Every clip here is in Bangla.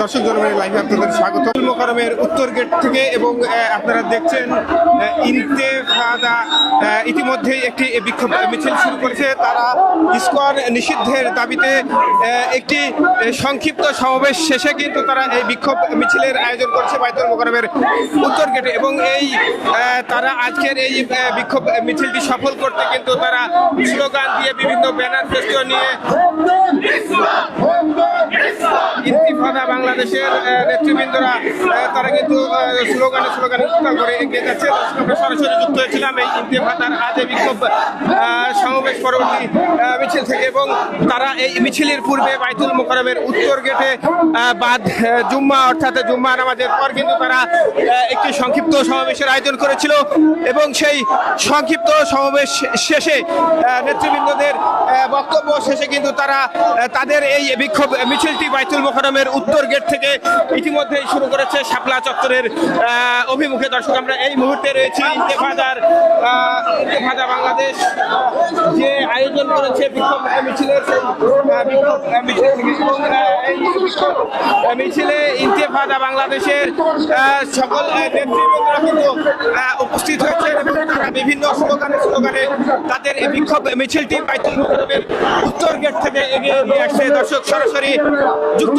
দর্শক জনমের লাইভে আপনাদের স্বাগত। মোকারমের উত্তর গেট থেকে এবং আপনারা দেখছেন ইন্তেফাদা ইতিমধ্যেই একটি বিক্ষোভ মিছিল শুরু করেছে। তারা ইস্কন নিষিদ্ধের দাবিতে একটি সংক্ষিপ্ত সমাবেশ শেষে কিন্তু তারা এই বিক্ষোভ মিছিলের আয়োজন করছে বাইতুল মোকারমের উত্তর গেটে এবং এই তারা আজকের এই বিক্ষোভ মিছিলটি সফল করতে কিন্তু তারা স্লোগান দিয়ে বিভিন্ন ব্যানার ফেস্টুন নিয়ে ইন্তিফাদা বাংলাদেশের নেতৃবৃন্দরা তারা কিন্তু স্লোগানে স্লোগানে উত্তাল করে এগিয়ে যাচ্ছে। আমরা সরাসরি যুক্ত হয়েছিলাম এই ইন্তিফাদার আজ এই বিক্ষোভ সমাবেশ পরবর্তী মিছিল থেকে এবং তারা এই মিছিলের পূর্বে বাইতুল মোকারমের উত্তর গেটে বাদ জুম্মা, অর্থাৎ জুম্মা নামাজের পর কিন্তু তারা একটি সংক্ষিপ্ত সমাবেশের আয়োজন করেছিল এবং সেই সংক্ষিপ্ত সমাবেশ শেষে নেতৃবৃন্দদের বক্তব্য শেষে কিন্তু তারা তাদের এই বিক্ষোভ মিছিলটি বাইতুল মোকারমের উত্তর গেট থেকে ইতিমধ্যেই শুরু করেছে শাপলা চত্বরের অভিমুখে। দর্শক, আমরা এই মুহূর্তে রয়েছি ইন্তেফাদার ইন্তেফাদা বাংলাদেশ, যে আয়োজন করেছে বিক্ষোভ মিছিলের বিক্ষোভ মিছিল ইন্তেফাদা বাংলাদেশের সকল নেতৃবৃন্দরা কিন্তু উপস্থিত হয়েছে বিভিন্ন স্লোগানে স্লোগানে তাদের এই বিক্ষোভ মিছিলটি বাইতুল উত্তর গেট থেকে এগিয়ে আসছে। দর্শক, সরাসরি যুক্ত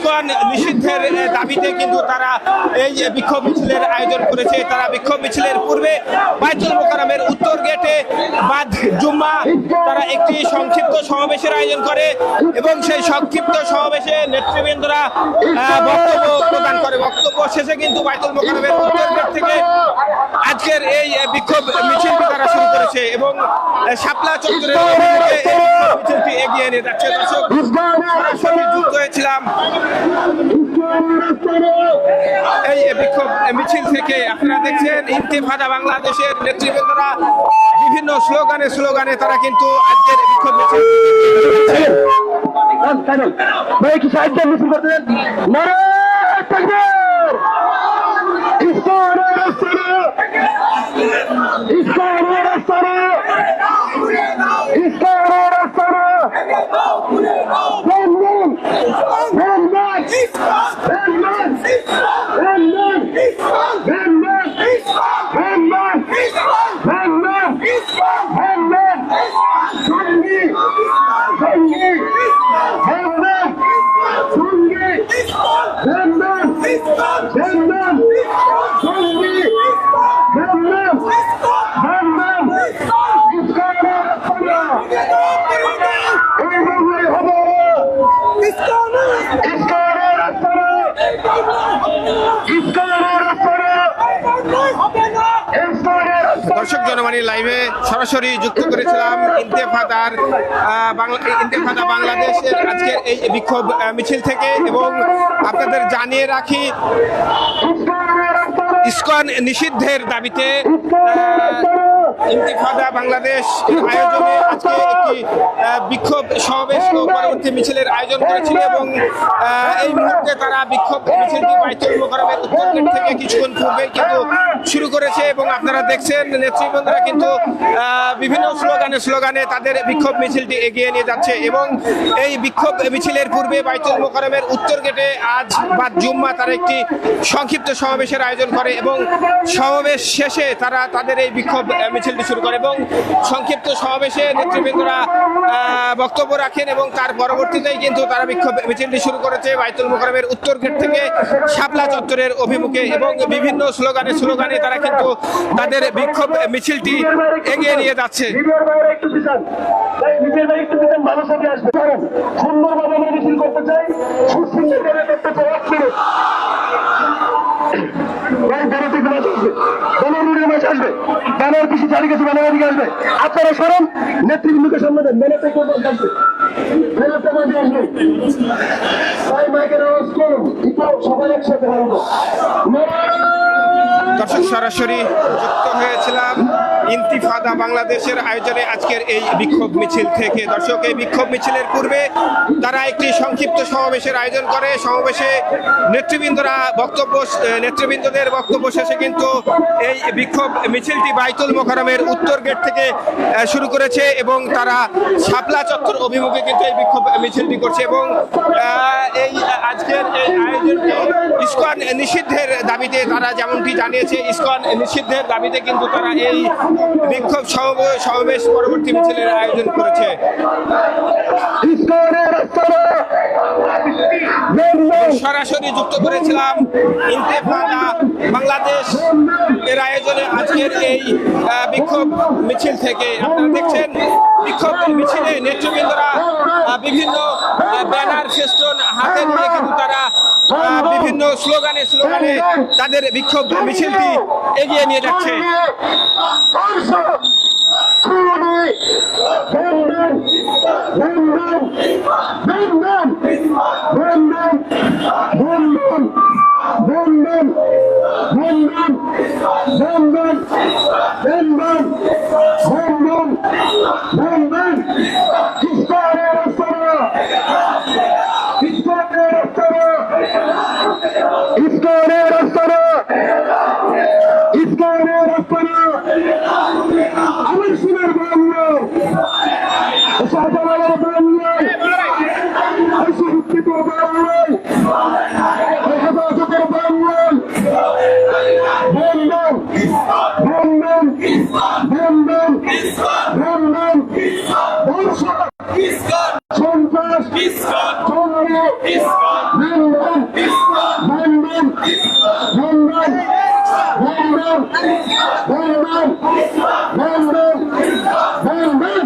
আহ, নিষিদ্ধের দাবিতে কিন্তু তারা এই বিক্ষোভ মিছিলের আয়োজন করেছে। তারা বিক্ষোভ মিছিলের পূর্বে বাইতুল মোকাররমের উত্তর গেটে বাদ জুম্মা তারা একটি সংক্ষিপ্ত সমাবেশের আয়োজন করে এবং সেই সংক্ষিপ্ত সমাবেশে নেতৃবৃন্দরা বক্তব্য প্রদান করে। বক্তব্য শেষে কিন্তু বাইতুল মোকাররমের উত্তর গেট থেকে আজকের এই বিক্ষোভ মিছিলটি তারা শুরু করেছে এবং শাপলা চত্বরের মিছিলটি এগিয়ে নিয়ে যাচ্ছে। দর্শক সরাসরি যুক্ত হয়েছিলাম। এই বিক্ষোভ মিছিল থেকে আপনারা দেখছেন ইন্তেফাদা বাংলাদেশের নেতৃবৃন্দরা বিভিন্ন স্লোগানে স্লোগানে তারা কিন্তু আজকের বিক্ষোভ মিছিল ভাই কি মিছিল করতে দেন তাকবীর ইসলামের রাস্তায় ইসলামের রাস্তায় বন্ধন বন্ধন বন্ধন বন্ধন বন্ধন বন্ধন বন্ধন সঙ্গী সঙ্গী বন্ধন সঙ্গী বন্ধন বন্ধন সঙ্গী বন্ধন বন্ধন ইসলামের রাস্তায় এই বাংলায় হবে ইসলামের রাস্তায় ইসলামের রাস্তায় ইসলামের রাস্তায় দর্শক জনমানি লাইভে সরাসরি যুক্ত করেছিলাম ইন্তেফাদার বাংলা, ইন্তেফাদা বাংলাদেশের আজকের এই বিক্ষোভ মিছিল থেকে এবং আপনাদের জানিয়ে রাখি, ইস্কন নিষিদ্ধের দাবিতে আহ, ইন্তিফাদা বাংলাদেশ আয়োজনে আজকে একটি বিক্ষোভ সমাবেশ ও পরবর্তী মিছিলের আয়োজন করেছিল এবং এই মুহূর্তে তারা বিক্ষোভ মিছিলটি বাইতুল মোকাররমের উত্তর গেট থেকে কিছুক্ষণ পূর্বে কিন্তু শুরু করেছে এবং আপনারা দেখছেন নেতৃবৃন্দরা কিন্তু বিভিন্ন স্লোগানে স্লোগানে তাদের বিক্ষোভ মিছিলটি এগিয়ে নিয়ে যাচ্ছে এবং এই বিক্ষোভ মিছিলের পূর্বে বাইতুল মোকাররমের উত্তর গেটে আজ বাদ জুম্মা তারা একটি সংক্ষিপ্ত সমাবেশের আয়োজন করে এবং সমাবেশ শেষে তারা তাদের এই বিক্ষোভ আহ, মিছিলটি শুরু করে এবং সংক্ষিপ্ত সমাবেশে নেতৃবৃন্দরা বক্তব্য রাখেন এবং তার পরবর্তীতেই কিন্তু তারা বিক্ষোভ মিছিলটি শুরু করেছে বাইতুল মোকাররমের উত্তর গেট থেকে শাপলা চত্বরের অভিমুখে এবং বিভিন্ন স্লোগানে স্লোগানে তারা কিন্তু তাদের বিক্ষোভ মিছিলটি এগিয়ে নিয়ে যাচ্ছে। সুন্দরভাবে মিছিল করতে চাই সুশৃঙ্খলভাবে করতে চাই এক মিনিট ভাই বেরোতে আসবে। আসবে ব্যানার কিছু চারি গেছে ব্যানার আসবে। আপনারা সরম নেতৃবৃন্দকে সামনে দেন। ব্যানারটা কেউ আসবে মাঝে আসবে। তাই মাইকের আওয়াজ করুন সবাই একসাথে সরাসরি যুক্ত হয়েছিলাম ইন্তিফাদা বাংলাদেশের আয়োজনে আজকের এই বিক্ষোভ মিছিল থেকে। দর্শক, এই বিক্ষোভ মিছিলের পূর্বে তারা একটি সংক্ষিপ্ত সমাবেশের আয়োজন করে। সমাবেশে নেতৃবৃন্দরা বক্তব্য, নেতৃবৃন্দদের বক্তব্য শেষে কিন্তু এই বিক্ষোভ মিছিলটি বাইতুল মোকারমের উত্তর গেট থেকে শুরু করেছে এবং তারা শাপলা চত্বর অভিমুখে কিন্তু এই বিক্ষোভ মিছিলটি করছে এবং এই আজকের এই আয়োজনটি ইস্কন নিষিদ্ধের দাবিতে তারা যেমনটি জানিয়েছে ইস্কন নিষিদ্ধের দাবিতে কিন্তু তারা এই বিক্ষোভ সমাবে- সমাবেশ পরবর্তী মিছিলের আয়োজন করেছে। সরাসরি যুক্ত করেছিলাম ইন্তেফাদা বাংলাদেশ এর আয়োজনে আজকের এই বিক্ষোভ মিছিল থেকে। আপনারা দেখছেন বিক্ষোভ মিছিলে নেতৃবৃন্দরা বিভিন্ন ব্যানার, ফেস্টন হাতে নিয়ে কিন্তু তারা বিভিন্ন স্লোগানে স্লোগানে তাদের বিক্ষোভ মিছিলটি এগিয়ে নিয়ে যাচ্ছে। ইস্কনের Bum bum. Bum bum. Bum bum. Bursa. Sontaş. Tomlu. Bum bum. Bum bum. Bum bum. Bum bum.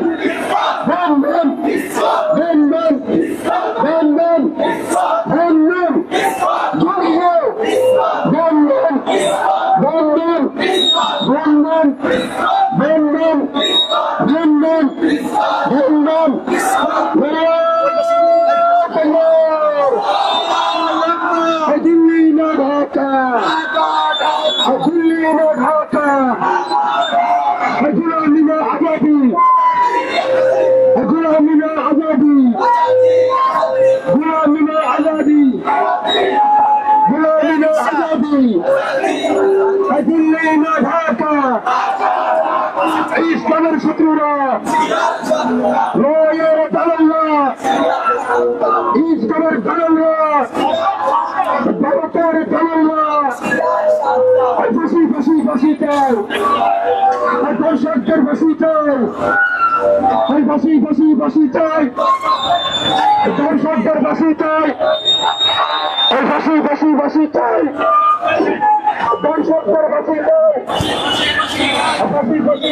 ইসলামের শত্রুরা। লয়ের দালাল্লা ইসলামের দালাল্লা ভারতের দালাল্লা ফাঁসি ফাঁসি ফাঁসি দর্শকদের ফাঁসি চাই ওই ফাঁসি ফাঁসি ফাঁসি চাই দর্শকদের ফাঁসি চাই ফাঁসি ফাঁসি ফাঁসি চাই দর্শকদের ফাঁসি চাই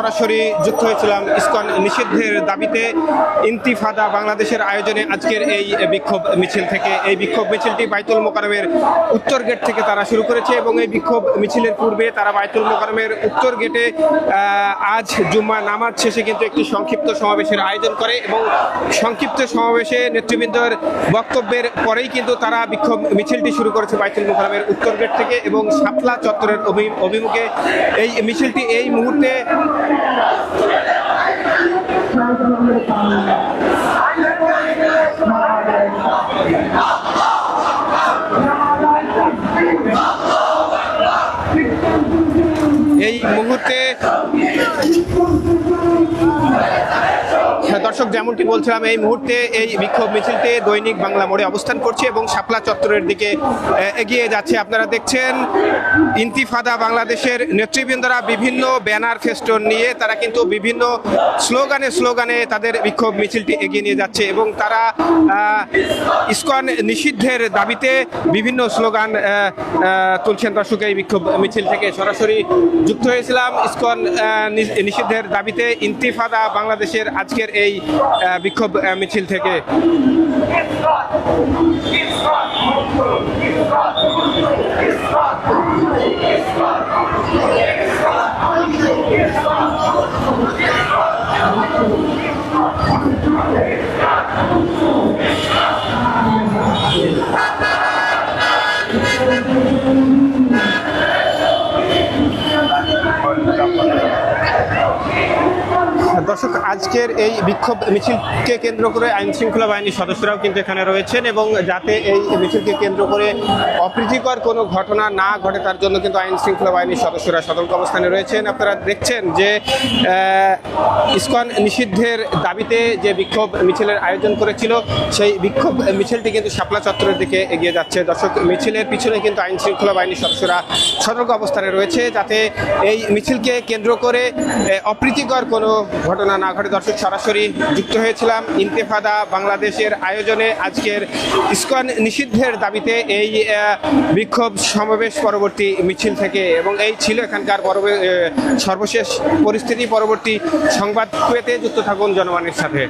সরাসরি যুক্ত হয়েছিলাম ইসকন নিষিদ্ধের দাবিতে ইন্তিফাদা বাংলাদেশের আয়োজনে আজকের এই বিক্ষোভ মিছিল থেকে। এই বিক্ষোভ মিছিলটি বাইতুল মোকারমের উত্তর গেট থেকে তারা শুরু করেছে এবং এই বিক্ষোভ মিছিলের পূর্বে তারা বাইতুল মোকারমের উত্তর গেটে আজ জুম্মা নামাজ শেষে কিন্তু একটি সংক্ষিপ্ত সমাবেশের আয়োজন করে এবং সংক্ষিপ্ত সমাবেশে নেতৃবৃন্দর বক্তব্যের পরেই কিন্তু তারা বিক্ষোভ মিছিলটি শুরু করেছে বাইতুল মোকারমের উত্তর গেট থেকে এবং শাপলা চত্বরের অভিমুখে। এই মিছিলটি এই মুহূর্তে এই মুহূর্তে দর্শক, যেমনটি বলছিলাম, এই মুহূর্তে এই বিক্ষোভ মিছিলটি দৈনিক বাংলা মোড়ে অবস্থান করছে এবং শাপলা চত্বরের দিকে এগিয়ে যাচ্ছে। আপনারা দেখছেন, ইন্তিফাদা বাংলাদেশের নেতৃবৃন্দরা বিভিন্ন ব্যানার ফেস্টন নিয়ে, তারা কিন্তু বিভিন্ন স্লোগানে স্লোগানে তাদের বিক্ষোভ মিছিলটি এগিয়ে নিয়ে যাচ্ছে এবং তারা ইসকন নিষিদ্ধের দাবিতে বিভিন্ন স্লোগান তুলছেন দর্শক, এই বিক্ষোভ মিছিল থেকে। সরাসরি যুক্ত হয়েছিলাম ইস্কন নিষিদ্ধের দাবিতে ইন্তিফাদা বাংলাদেশের আজকের এই বিক্ষোভ মিছিল থেকে। দর্শক, আজকের এই বিক্ষোভ মিছিলকে কেন্দ্র করে আইন শৃঙ্খলা বাহিনীর সদস্যরাও কিন্তু এখানে রয়েছেন এবং যাতে এই মিছিলকে কেন্দ্র করে অপ্রীতিকর কোনো ঘটনা না ঘটে, তার জন্য কিন্তু আইন শৃঙ্খলা বাহিনীর সদস্যরা সতর্ক অবস্থানে রয়েছেন। আপনারা দেখছেন যে ইসকন নিষিদ্ধের দাবিতে যে বিক্ষোভ মিছিলের আয়োজন করেছিল, সেই বিক্ষোভ মিছিলটি কিন্তু শাপলা চত্বরের দিকে এগিয়ে যাচ্ছে। দর্শক, মিছিলের পিছনে কিন্তু আইন শৃঙ্খলা বাহিনীর সদস্যরা সতর্ক অবস্থানে রয়েছে যাতে এই মিছিলকে কেন্দ্র করে অপ্রীতিকর কোনো ঘটনা না ঘটে দর্শক, সরাসরি যুক্ত হয়েছিলাম ইন্তেফাদা বাংলাদেশের আয়োজনে আজকের ইস্কন নিষিদ্ধের দাবিতে এই বিক্ষোভ সমাবেশ পরবর্তী মিছিল থেকে এবং এই ছিল এখানকার সর্বশেষ পরিস্থিতি। পরবর্তী সংবাদ পেতে যুক্ত থাকুন জনগণের সাথে।